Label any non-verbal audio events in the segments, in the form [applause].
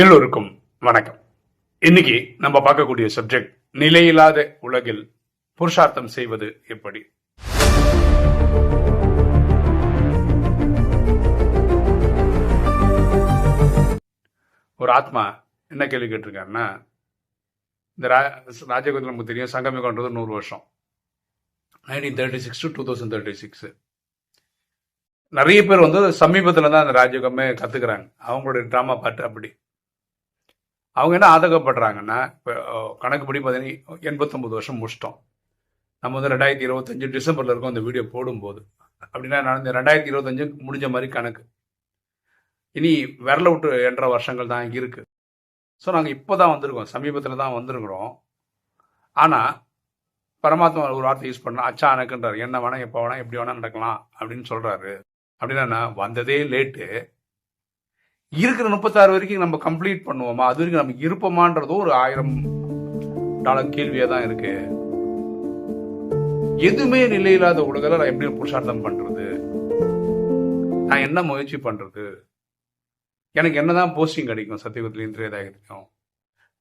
எல்லோருக்கும் வணக்கம். இன்னைக்கு நம்ம பார்க்கக்கூடிய சப்ஜெக்ட் நிலையில்லாத உலகில் புருஷார்த்தம் செய்வது எப்படி? ஒரு ஆத்மா என்ன கேள்வி கேட்டிருக்காருன்னா இந்த ரா நமக்கு தெரியும் சங்கமிகன்றது நூறு வருஷம். Nineteen thirty six to two thousand thirty six நிறைய பேர் வந்து சமீபத்தில் தான் அந்த ராஜயோகமே கற்றுக்குறாங்க அவங்களுடைய ட்ராமா பாட்டு அப்படி. அவங்க என்ன ஆதகப்படுறாங்கன்னா இப்போ கணக்குப்படி பார்த்தீங்கன்னா எண்பத்தொம்பது வருஷம் முடிச்சிட்டோம். நம்ம வந்து ரெண்டாயிரத்தி இருபத்தஞ்சு டிசம்பரில் இருக்கோம் இந்த வீடியோ போடும்போது. அப்படின்னா நடந்த ரெண்டாயிரத்தி இருபத்தஞ்சு முடிஞ்ச மாதிரி கணக்கு. இனி விரல விட்டு என்ற வருஷங்கள் தான் இருக்குது ஸோ நாங்கள் இப்போ தான் வந்திருக்கோம் சமீபத்தில் தான் வந்திருக்கிறோம். ஆனால் பரமாத்மா ஒரு வார்த்தை யூஸ் பண்ணா அச்சானக்குன்றார் என்ன வேணால் எப்போ வேணால் எப்படி வேணால் நடக்கலாம் அப்படின்னு சொல்கிறாரு அப்படின்னா வந்ததே லேட்டு இருக்கிற முப்பத்தாறு வரைக்கும் நம்ம கம்ப்ளீட் பண்ணுவோமா? அது வரைக்கும் நமக்கு இருப்போமான்றதும் ஒரு ஆயிரம் டாலர் கேள்வியா தான் இருக்கு. எதுவுமே நிலையில்லாத உலகில் நான் எப்படி புருஷார்த்தம் பண்றது? நான் என்ன முயற்சி பண்றது? எனக்கு என்னதான் போஸ்டிங் கிடைக்கும் சத்தியகுத்திலையும் திரேதாயத்திலையும்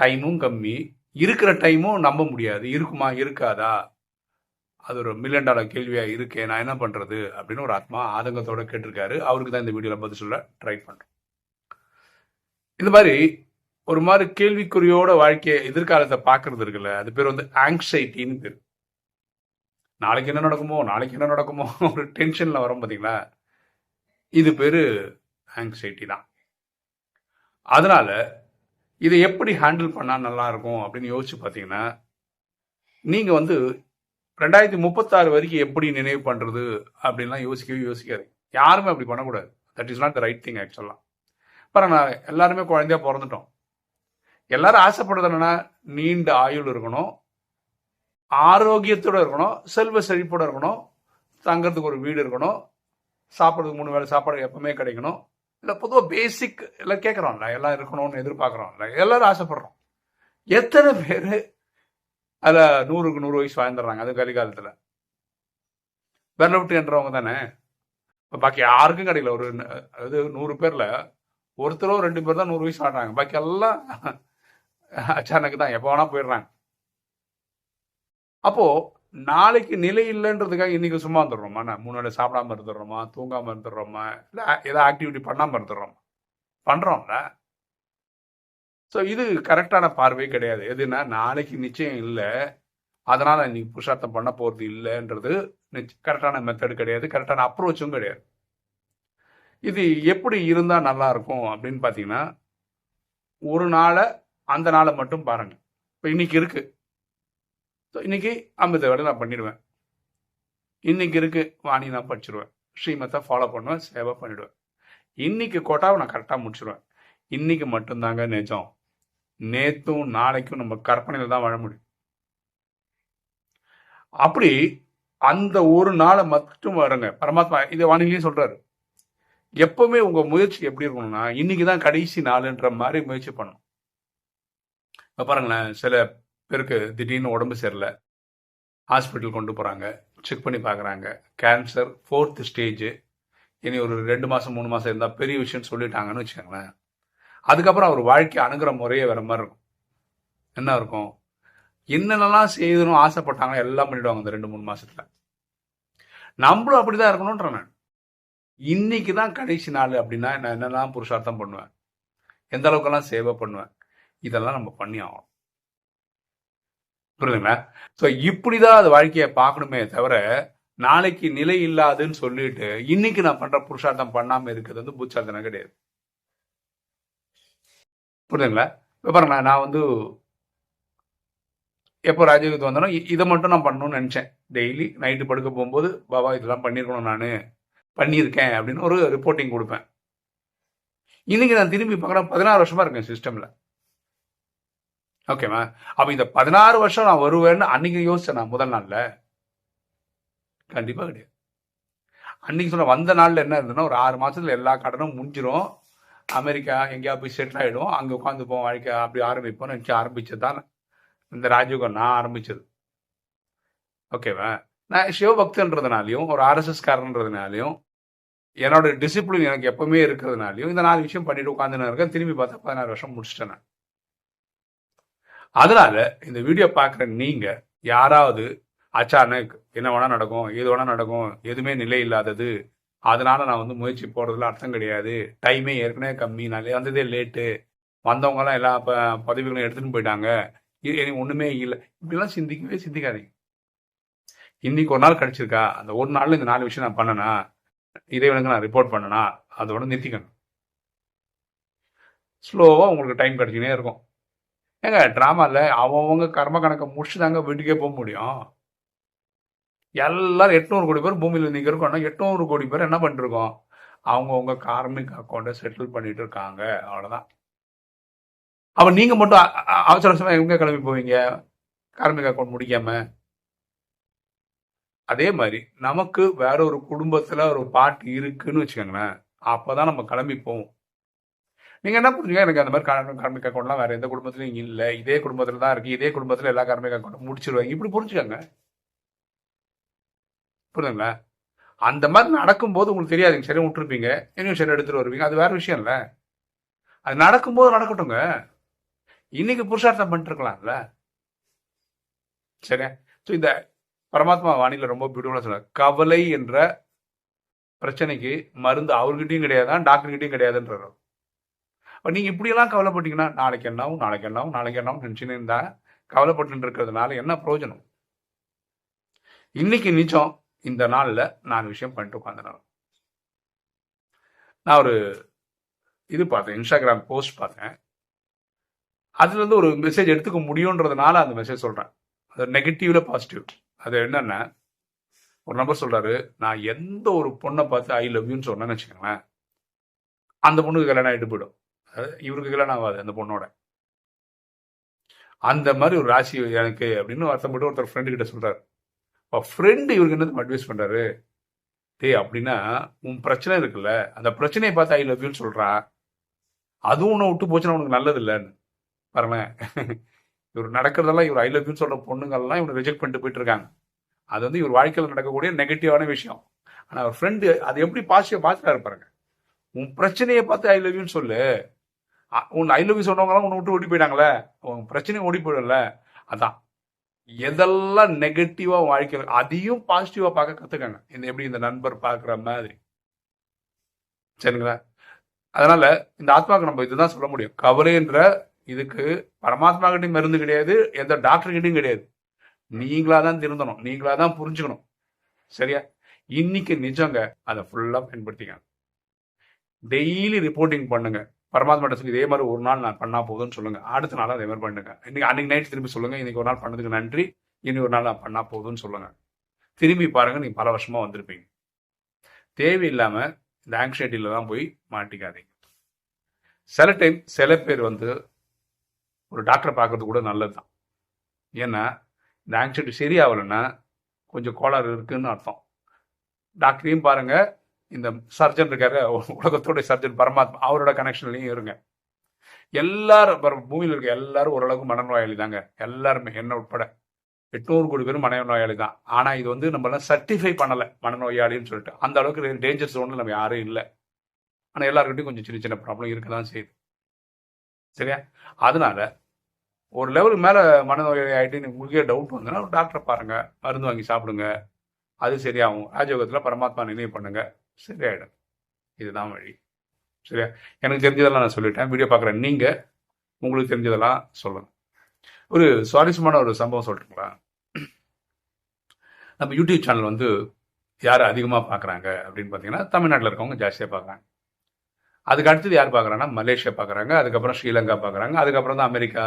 டைமும் கம்மி. இருக்கிற டைமும் நம்ப முடியாது. இருக்குமா இருக்காதா? அது ஒரு மில்லியன் டாலர் கேள்வியா இருக்கேன் நான் என்ன பண்றது? அப்படின்னு ஒரு ஆத்மா ஆதங்கத்தோட கேட்டிருக்காரு. அவருக்கு தான் இந்த வீடியோல பதில் சொல்ல ட்ரை பண்றேன் இந்த மாதிரி ஒரு மாதிரி கேள்விக்குறியோட வாழ்க்கையை எதிர்காலத்தை பார்க்கறது இருக்குல்ல அது பேர் வந்து ஆங்ஸைட்டின்னு பேர். நாளைக்கு என்ன நடக்குமோ நாளைக்கு என்ன நடக்குமோ [laughs] ஒரு டென்ஷன்ல வரும் பார்த்தீங்களா இது பேரு ஆங்ஸைட்டி தான். அதனால இதை எப்படி ஹேண்டில் பண்ணா நல்லா இருக்கும் அப்படின்னு யோசிச்சு பார்த்தீங்கன்னா நீங்க வந்து ரெண்டாயிரத்தி முப்பத்தாறு வரைக்கும் எப்படி நினைவு பண்றது அப்படின்லாம் யோசிக்கவே யோசிக்காது யாருமே அப்படி பண்ணக்கூடாது. That is not the right thing ஆக்சுவலாக பாரு எல்லாருமே குழந்தையா பிறந்துட்டோம். எல்லாரும் ஆசைப்படுறது என்னன்னா நீண்ட ஆயுள் இருக்கணும் ஆரோக்கியத்தோட இருக்கணும் செல்வ செழிப்போட இருக்கணும் தங்கறதுக்கு ஒரு வீடு இருக்கணும் சாப்பிட்றதுக்கு மூணு வேளை சாப்பாடு எப்பவுமே கிடைக்கணும். இல்லை பொதுவாக பேசிக் எல்லாம் கேட்குறோம்ல எல்லாம் இருக்கணும்னு எதிர்பார்க்குறோம்ல எல்லாரும் ஆசைப்படுறோம். எத்தனை பேர் அதில் நூறுக்கு நூறு வயசு வாழ்ந்துடுறாங்க அது கலிகாலத்தில். விரல விட்டு என்றவங்க தானே. இப்போ பாக்கி யாருக்கும் கிடைக்கல ஒரு அதாவது அது நூறு பேரில் ஒருத்தரோ ரெண்டு பேர் தான் நூறு வயசு ஆடுறாங்க பாக்கி எல்லாம் அச்சானக்கு தான். எப்போ வேணா போயிடுறாங்க. அப்போ நாளைக்கு நிலை இல்லைன்றதுக்காக இன்னைக்கு சும்மா இருந்துடுறோமா நான் மூணு வேலை சாப்பிடாம இருந்துடுறோமா? தூங்காம இருந்துடுறோமா? இல்லை ஏதோ ஆக்டிவிட்டி பண்ணாம இருந்துடுறோமா? பண்றோம்ல. ஸோ இது கரெக்டான பார்வை கிடையாது. எதுனா நாளைக்கு நிச்சயம் இல்லை. அதனால இன்னைக்கு புருஷார்த்தம் பண்ண போறது இல்லைன்றது கரெக்டான மெத்தடு கிடையாது. கரெக்டான அப்ரோச்சும் கிடையாது. இது எப்படி இருந்தால் நல்லா இருக்கும் அப்படின்னு பார்த்தீங்கன்னா ஒரு நாளை அந்த நாளை மட்டும் பாருங்கள் இப்போ இன்னைக்கு இருக்கு. ஸோ இன்னைக்கு ஐம்பது வேலை நான் பண்ணிடுவேன். இன்னைக்கு இருக்கு வாணி நான் படிச்சிருவேன். ஸ்ரீமத்தை ஃபாலோ பண்ணுவேன் சேவை பண்ணிடுவேன். இன்னைக்கு கோட்டாவை நான் கரெக்டாக முடிச்சிடுவேன் இன்னைக்கு மட்டும்தாங்க நிஜம். நேத்தும் நாளைக்கும் நம்ம கற்பனையில் தான் வாழ முடியும். அப்படி அந்த ஒரு நாளை மட்டும் வருங்க. பரமாத்மா இதை வானிலையும் சொல்றாரு. எப்பவுமே உங்க முயற்சி எப்படி இருக்கணும்னா இன்னைக்கு தான் கடைசி நாளுன்ற மாதிரி முயற்சி பண்ணணும். இப்போ பாருங்களேன் சில பேருக்கு திடீர்னு உடம்பு சரியில்லை ஹாஸ்பிட்டல் கொண்டு போகிறாங்க செக் பண்ணி பார்க்குறாங்க கேன்சர் ஃபோர்த் ஸ்டேஜ் இனி ஒரு ரெண்டு மாதம் மூணு மாதம் இருந்தால் பெரிய விஷயம்னு சொல்லிட்டாங்கன்னு வச்சுக்கோங்களேன். அதுக்கப்புறம் அவர் வாழ்க்கை அணுகிற முறையே வேற மாதிரி இருக்கும். என்ன இருக்கும்? என்னென்னலாம் செய்யணும் ஆசைப்பட்டாங்களோ எல்லாம் பண்ணிவிடுவாங்க இந்த ரெண்டு மூணு மாதத்தில் நம்மளும் அப்படிதான் இருக்கணும்ன்ற நான். இன்னைக்கு தான் கடைசி நாள் அப்படின்னா நான் என்னெல்லாம் புருஷார்த்தம் பண்ணுவேன்? எந்த அளவுக்கெல்லாம் சேவை பண்ணுவேன்? இதெல்லாம் நம்ம பண்ணி ஆகணும். புரியுதுங்களா? ஸோ இப்படிதான் அது வாழ்க்கையை பார்க்கணுமே தவிர நாளைக்கு நிலை இல்லாதுன்னு சொல்லிட்டு இன்னைக்கு நான் பண்ற புருஷார்த்தம் பண்ணாம இருக்கிறது வந்து புச்சார்த்தனம் கிடையாது. புரியுதுங்களா? இப்போ பாருங்க நான் வந்து எப்போ ராஜயோகத்து வந்தனோ இதை மட்டும் நான் பண்ணணும்னு நினச்சேன். டெய்லி நைட்டு படுக்க போகும்போது பாபா இதெல்லாம் பண்ணியிருக்கணும் நான். பண்ணியிருக்கேன் அப்படின்னு ஒரு ரிப்போர்ட்டிங் கொடுப்பேன். இன்னைக்கு நான் திரும்பி பார்க்குறேன் பதினாறு வருஷமா இருக்கேன் சிஸ்டம்ல ஓகேவா அப்போ இந்த பதினாறு வருஷம் நான் வருவேன்னு அன்னைக்கு யோசிச்சேன் நான் முதல் நாளில். கண்டிப்பாக கிடையாது. அன்னைக்கு சொன்ன வந்த நாளில் என்ன இருந்ததுன்னா ஒரு ஆறு மாதத்தில் எல்லா கடனும் முடிஞ்சிரும். அமெரிக்கா எங்கேயா போய் செட்டில் ஆகிடும் அங்கே உட்காந்துப்போம் வாழ்க்கை அப்படி ஆரம்பிப்போம்னு நினச்சி ஆரம்பித்தது தான் இந்த ராஜயோகம் நான் ஆரம்பித்தது ஓகேவா நான் சிவபக்தன்றதுனாலையும் ஒரு ஆர்எஸ்எஸ்காரன்றதுனாலையும் என்னோட டிசிப்ளின் எனக்கு எப்பவுமே இருக்கிறதுனாலையும் இந்த நாலு விஷயம் பண்ணிட்டு உட்காந்து இருக்கேன். திரும்பி பார்த்தா பதினாறு வருஷம் முடிச்சிட்டேன் நான். அதனால இந்த வீடியோ பார்க்குற நீங்க யாராவது அச்சானக் என்ன வேணா நடக்கும் எது வேணா நடக்கும் எதுவுமே நிலை இல்லாதது அதனால நான் வந்து முயற்சி போடுறதுல அர்த்தம் கிடையாது. டைமே ஏற்கனவே கம்மி. நான் வந்ததே லேட்டு வந்தவங்கலாம் எல்லா ப பதவிகளும் எடுத்துன்னு போயிட்டாங்க. இது எனக்கு ஒண்ணுமே இல்லை. இப்படிலாம் சிந்திக்கவே சிந்திக்காதீங்க. இன்னைக்கு ஒரு நாள் கிடைச்சிருக்கா அந்த ஒரு நாள்ல இந்த நாலு விஷயம் நான் பண்ணனா? இறைவனுக்கு நான் ரிப்போர்ட் பண்ணனா? அதோட நிறுத்திக்கணும் ஸ்லோவாக உங்களுக்கு டைம் கிடைச்சினே இருக்கும். ஏங்க ட்ராமாவில் அவங்கவுங்க கர்ம கணக்கை முடிச்சு தாங்க வீட்டுக்கே போக முடியும். எல்லாரும் எட்நூறு கோடி பேர் பூமியில் நீங்க இருக்கோம்னா எட்நூறு கோடி பேர் என்ன பண்ணிருக்கோம்? அவங்கவுங்க கார்மிக் அக்கௌண்ட்டை செட்டில் பண்ணிட்டு இருக்காங்க. அவ்வளோதான் அப்போ நீங்கள் மட்டும் அவசர அவசரமாக எங்கே கிளம்பி போவீங்க? கார்மிக் அக்கௌண்ட் முடிக்காமல் அதே மாதிரி நமக்கு வேற ஒரு குடும்பத்துல ஒரு பாட்டு இருக்குன்னு வச்சுக்கோங்களேன். அப்பதான் நம்ம கிளம்பி போவோம் நீங்க என்ன புரிஞ்சுங்க எனக்கு அந்த மாதிரி கார்மிக் அக்கௌண்ட்லாம் வேற எந்த குடும்பத்திலயும் இல்லை. இதே குடும்பத்துல தான் இருக்கு. இதே குடும்பத்துல எல்லா கார்மிக் அக்கௌண்ட்டும் முடிச்சிருவாங்க. இப்படி புரிஞ்சுக்கோங்க. புரியுதுங்களா அந்த மாதிரி நடக்கும்போது உங்களுக்கு தெரியாதுங்க. சரி விட்டுருப்பீங்க. இன்னும் சரி எடுத்துட்டு வருவீங்க. அது வேற விஷயம் இல்லை. அது நடக்கும்போது நடக்கட்டுங்க. இன்னைக்கு புருஷார்த்தம் பண்ணிட்டு இருக்கலாம்ல. சரியா? ஸோ இந்த பரமாத்மா வாணியில் ரொம்ப பியூட்டிஃபுல்லாக சொன்னார் கவலை என்ற பிரச்சனைக்கு மருந்து அவர்கிட்டையும் கிடையாதான் டாக்டர்கிட்டையும் கிடையாதுன்றார் அப்ப நீங்கள் இப்படியெல்லாம் கவலைப்பட்டீங்கன்னா நாளைக்கு என்னாவும் நாளைக்கு என்னாவும் நாளைக்கு என்னாவும் நினைச்சுன்னு இருந்தா கவலைப்பட்டு இருக்கிறதுனால என்ன பிரயோஜனம்? இன்னைக்கு நிச்சம் இந்த நாளில் நான் விஷயம் பண்ணிட்டு உட்காந்துனேன் நான் ஒரு இது பார்த்தேன் இன்ஸ்டாகிராம் போஸ்ட் பார்த்தேன். அதுலேருந்து ஒரு மெசேஜ் எடுத்துக்க முடியுன்றதுனால அந்த மெசேஜ் சொல்கிறேன் அது நெகட்டிவ்ல பாசிட்டிவ் அது என்னன்னா ஒரு நம்பர் சொல்றாரு நான் எந்த ஒரு பொண்ணை பார்த்து ஐ லவ் யூன்னு சொன்னேன்னு வச்சுக்கோங்களேன் அந்த பொண்ணுக்கு கல்யாணம் ஆகிட்டு போயிடும். அதாவது இவருக்கு கல்யாணம் ஆகாது அந்த பொண்ணோட. அந்த மாதிரி ஒரு ராசி எனக்கு அப்படின்னு வருத்தப்பட்டு ஒருத்தர் ஃப்ரெண்டு கிட்ட சொல்றாரு. ஃப்ரெண்டு இவருக்கு என்ன அட்வைஸ் பண்றாரு? டேய் அப்படின்னா உன் பிரச்சனை இருக்குல்ல அந்த பிரச்சனையை பார்த்து ஐ லவ் யூன்னு சொல்றா. அதுவும் உன்னை விட்டு போச்சுன்னா உனக்கு நல்லது இல்லைன்னு. பாருங்களேன். இவர் நடக்கிறதெல்லாம் இவர் ஐ லவ் யூ சொல்ற பொண்ணுங்கள்லாம் இவனை ரிஜெக்ட் பண்ணிட்டு போயிட்டு இருக்காங்க அது வந்து இவர் வாழ்க்கையில் நடக்கக்கூடிய நெகட்டிவான விஷயம். ஆனால் அவர் ஃப்ரெண்டு அது எப்படி பாசிட்டிவ் பாசிட்டிவாக இருப்பாருங்க உன் பிரச்சனையை பார்த்து ஐ லவ் யூன்னு சொல்லு. உன் ஐ லவ் யூ சொன்னவங்களாம் உன்னை விட்டு ஓடி போயிட்டாங்களே. உன் பிரச்சனையும் ஓடி போயிடும்ல. அதான். எதெல்லாம் நெகட்டிவாக வாழ்க்கையில் அதையும் பாசிட்டிவாக பார்க்க கற்றுக்கங்க இந்த எப்படி இந்த நண்பர் பார்க்குற மாதிரி. சரிங்களா? அதனால இந்த ஆத்மாவுக்கு நம்ம இதுதான் சொல்ல முடியும். கவலைன்ற இதுக்கு பரமாத்மா கிட்டையும் மருந்து கிடையாது எந்த டாக்டர் கிட்டையும் கிடையாது. நீங்களா தான் திருந்தணும் நீங்களா தான் புரிஞ்சுக்கணும். சரியா? இன்னைக்கு நிஜங்க அதை ஃபுல்லாக பயன்படுத்திங்க டெய்லி ரிப்போர்ட்டிங் பண்ணுங்க. பரமாத்மா சொல்லி இதே மாதிரி ஒரு நாள் நான் பண்ணா போதும்னு சொல்லுங்க. அடுத்த நாள் அதே மாதிரி பண்ணுங்க. இன்னைக்கு அன்னைக்கு நைட் திரும்பி சொல்லுங்க இன்னைக்கு ஒரு நாள் பண்ணதுக்கு நன்றி இனி ஒரு நாள் நான் பண்ணா போதும்னு சொல்லுங்க. திரும்பி பாருங்க நீங்க பல வருஷமா வந்திருப்பீங்க. தேவையில்லாம இந்த ஆங்ஸைட்டில தான் போய் மாட்டிக்காதீங்க. சில டைம் சில பேர் வந்து ஒரு டாக்டரை பார்க்கறது கூட நல்லதுதான் ஏன்னா இந்த ஆங்ஸைட்டி சரியாகலைன்னா கொஞ்சம் கோளாறு இருக்குன்னு அர்த்தம். டாக்டரையும் பாருங்க இந்த சர்ஜன் இருக்காரு உலகத்தோடைய சர்ஜன் பரமாத்மா அவரோட கனெக்ஷன்லையும் இருங்க. எல்லாரும் பூமியில் இருக்க எல்லாரும் ஓரளவுக்கு மனநோயாளி தாங்க. எல்லாருமே என்ன உட்பட. எட்நூறு கோடி பேரும் மனநோயாளி தான். ஆனால் இது வந்து நம்மளாம் சர்டிஃபை பண்ணலை மனநோயாளின்னு சொல்லிட்டு. அந்த அளவுக்கு டேஞ்சர் ஜோன்ல நம்ம யாரும் இல்லை. ஆனால் எல்லாருக்கிட்டையும் கொஞ்சம் சின்ன சின்ன ப்ராப்ளம் இருக்க தான் செய்யுது. சரியா? அதனால ஒரு லெவலுக்கு மேலே மனநோய் ஆகிட்டு எனக்கு உங்களுக்கே டவுட் வந்ததுன்னா ஒரு டாக்டரை பாருங்கள் மருந்து வாங்கி சாப்பிடுங்க. அது சரியாகும். ராஜயோகத்தில் பரமாத்மா நினைவு பண்ணுங்க. சரியாயிடும். இதுதான் வழி. சரியா? எனக்கு தெரிஞ்சதெல்லாம் நான் சொல்லிட்டேன். வீடியோ பார்க்குறேன் நீங்கள் உங்களுக்கு தெரிஞ்சதெல்லாம் சொல்லுங்கள் ஒரு சுவாரஸ்யமான ஒரு சம்பவம் சொல்லிட்டுங்களா? நம்ம யூடியூப் சேனல் வந்து யார் அதிகமாக பார்க்குறாங்க அப்படின்னு பார்த்தீங்கன்னா தமிழ்நாட்டில் இருக்கவங்க ஜாஸ்தியாக பார்க்குறாங்க. அதுக்கு அடுத்தது யார் பார்க்குறாங்கன்னா மலேசியா பார்க்குறாங்க. அதுக்கப்புறம் ஸ்ரீலங்கா பார்க்குறாங்க. அதுக்கப்புறம் தான் அமெரிக்கா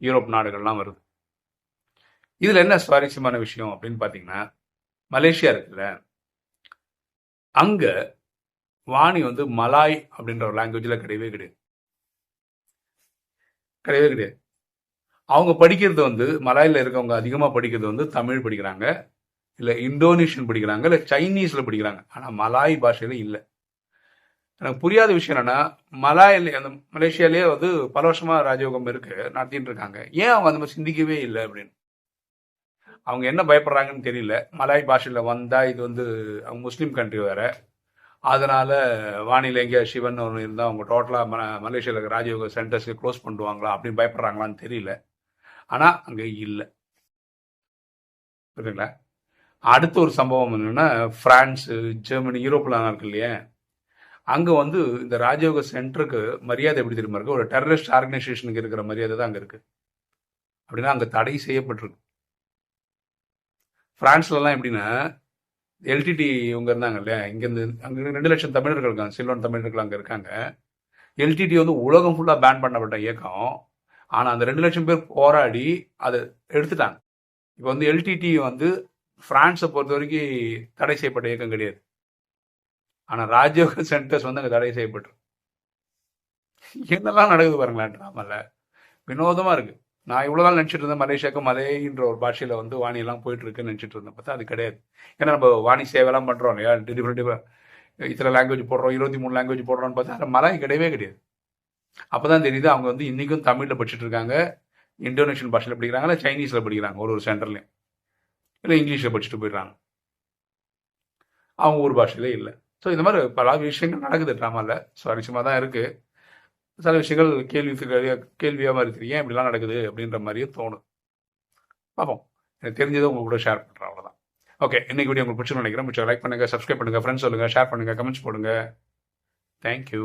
யூரோப் நாடுகள்லாம் வருது. இதில் என்ன சுவாரஸ்யமான விஷயம் அப்படின்னு பார்த்தீங்கன்னா மலேசியா இருக்குல்ல அங்கே வாணி வந்து மலாய் அப்படின்ற ஒரு லாங்குவேஜில் கிடையவே கிடையாது. கிடையவே கிடையாது. அவங்க படிக்கிறது வந்து மலாயில் இருக்கவங்க அதிகமாக படிக்கிறது வந்து தமிழ் படிக்கிறாங்க இல்லை இந்தோனேஷியன் படிக்கிறாங்க இல்லை சைனீஸில் படிக்கிறாங்க. ஆனால் மலாய் பாஷையில் இல்லை. எனக்கு புரியாத விஷயம் என்னன்னா மலாயில அந்த மலேசியாலேயே வந்து பல வருஷமா ராஜயோகம் இருக்கு நடத்திட்டு இருக்காங்க. ஏன் அவங்க அந்த மாதிரி சிந்திக்கவே இல்லை அப்படின்னு? அவங்க என்ன பயப்படுறாங்கன்னு தெரியல. மலாய் பாஷையில் வந்தா இது வந்து அவங்க முஸ்லீம் கண்ட்ரி வேற. அதனால வானிலை எங்கேயா சிவன் ஒன்று இருந்தால் அவங்க டோட்டலாக ம மலேசியாவில் இருக்க ராஜயோக சென்டர்ஸ்க்கு க்ளோஸ் பண்ணுவாங்களா அப்படின்னு பயப்படுறாங்களான்னு தெரியல. ஆனால் அங்கே இல்லை. புரியுதுங்களா? அடுத்த ஒரு சம்பவம் என்னென்னா பிரான்ஸு ஜெர்மனி யூரோப்பில் இருக்கு இல்லையா? அங்கே வந்து இந்த ராஜயோக சென்டருக்கு மரியாதை எப்படி தெரியுமா இருக்கு? ஒரு டெரரிஸ்ட் ஆர்கனைசேஷனுக்கு இருக்கிற மரியாதை தான் அங்கே இருக்கு. அப்படின்னா அங்கே தடை செய்யப்பட்டிருக்கு. ஃப்ரான்ஸ்லலாம் எப்படின்னா எல்டிடி இவங்க இருந்தாங்க இல்லையா? இங்கேருந்து அங்கே ரெண்டு லட்சம் தமிழர்கள் இருக்காங்க சில்வன் தமிழர்கள் அங்கே இருக்காங்க. எல்டிடி வந்து உலகம் ஃபுல்லாக பேன் பண்ணப்பட்ட இயக்கம். ஆனால் அந்த ரெண்டு லட்சம் பேர் போராடி அதை எடுத்துட்டாங்க. இப்போ வந்து எல்டிடி வந்து ஃப்ரான்ஸை பொறுத்த வரைக்கும் தடை செய்யப்பட்ட இயக்கம் கிடையாது. ஆனால் ராஜயோக சென்டர்ஸ் வந்து அங்கே தடை செய்யப்பட்டு என்னெல்லாம் நடக்குது பாருங்களேன் ட்ராமால வினோதமாக இருக்கு. நான் இவ்வளோ நாள் நினச்சிட்டு இருந்தேன் மலேசியாவுக்கு மலைன்ற ஒரு பாஷையில் வந்து வாணியெல்லாம் போயிட்டு இருக்குன்னு நினச்சிட்டு இருந்தேன். பார்த்தா அது கிடையாது. ஏன்னா நம்ம வாணி சேவைலாம் பண்ணுறோம் இல்லையா? டிஃப்ரெண்ட் இத்தனை லாங்குவேஜ் போடுறோம் இருபத்தி மூணு லாங்குவேஜ் போடுறோம்னு பார்த்தா அது மலாய் கிடையவே கிடையாது. அப்போ தான் தெரியுது அவங்க வந்து இன்றைக்கும் தமிழில் படிச்சுட்டு இருக்காங்க. இந்தோனேஷியன் பாஷையில் படிக்கிறாங்க இல்லை சைனீஸில் படிக்கிறாங்க ஒரு ஒரு சென்டர்லையும் இல்லை இங்கிலீஷில் படிச்சுட்டு போயிடுறாங்க. அவங்க ஊர் பாஷையிலே இல்லை. ஸோ இந்த மாதிரி பல விஷயங்கள் நடக்குது ட்ராமாவில் சுவாரஸ்யமாக தான் இருக்குது சில விஷயங்கள் கேள்வி கேள்வியாக மாதிரி தெரியும். ஏன் இப்படிலாம் நடக்குது அப்படின்ற மாதிரியும் தோணுது பார்ப்போம். எனக்கு தெரிஞ்சதை உங்க கூட ஷேர் பண்ணுறேன் அவ்வளோதான் ஓகே இன்னைக்கு வீடியோ உங்களுக்கு பிடிச்சுன்னு நினைக்கிறேன். பிடிச்ச லைக் பண்ணுங்கள் சப்ஸ்கிரைப் பண்ணுங்கள் ஃப்ரெண்ட்ஸ் சொல்லுங்கள் ஷேர் பண்ணுங்கள் கமெண்ட்ஸ் போடுங்க. தேங்க்யூ